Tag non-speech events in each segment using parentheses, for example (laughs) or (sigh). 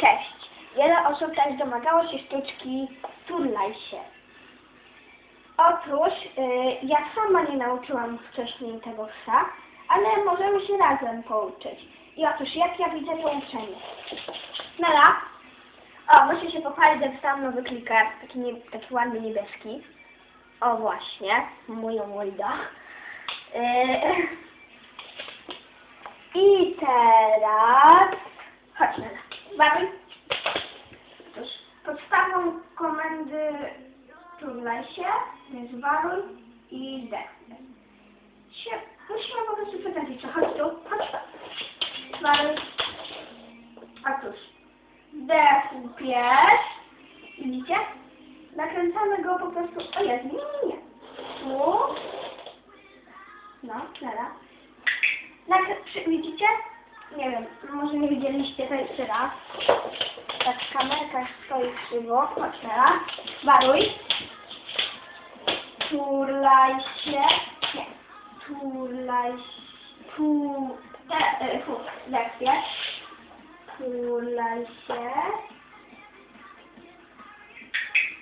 Cześć. Wiele osób też domagało się sztuczki Turlaj się. Otóż y, ja sama nie nauczyłam wcześniej tego psa, ale możemy się razem pouczyć. I otóż jak ja widzę to uczenie. Nela, o, muszę się pochwalić, że dostałam nowy kliker, taki, nie, taki ładny niebieski. O właśnie, moja molda. Yy, (laughs) I teraz... Otóż podstawą komendy turlaj się, jest waruj i zdech. Się, musimy po prostu co. Chodź tu, chodź tu. Waruj. Otóż zdechu pies. Widzicie? Nakręcamy go po prostu. O Jezu, nie, nie, nie. Tu. No, teraz. Widzicie? Nie wiem, może nie widzieliście to jeszcze raz. Tak, kamerka stoi krzywo. Chodź teraz. Waruj. Turlaj się. Nie. Turlaj się. Tu. Te, e, fu, lekcje. Turlaj się.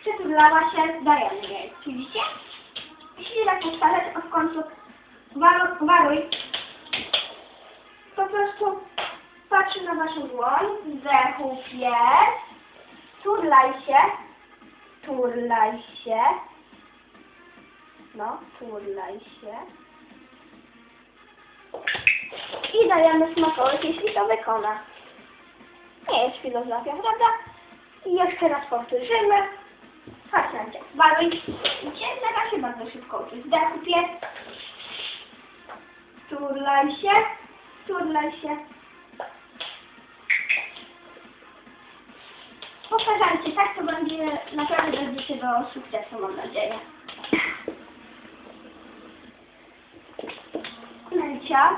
Przyturlała się, dajemy jej. Widzicie? Jeśli tak powtarzać, to w końcu waruj, waruj. Po prostu patrzy dłoń, zdechu pies, turlaj się, turlaj się, no, turlaj się. I dajemy smakołyk, jeśli to wykona. Nie jest filozofia, prawda? I jeszcze raz powtórzymy. Chodź na cię. Baluj. Idzie, zaraz bardzo szybko uczy. Turlaj się. Turlaj się. Powtarzajcie, tak to będzie, naprawdę dojdziecie do sukcesu, mam nadzieję. Lęcia.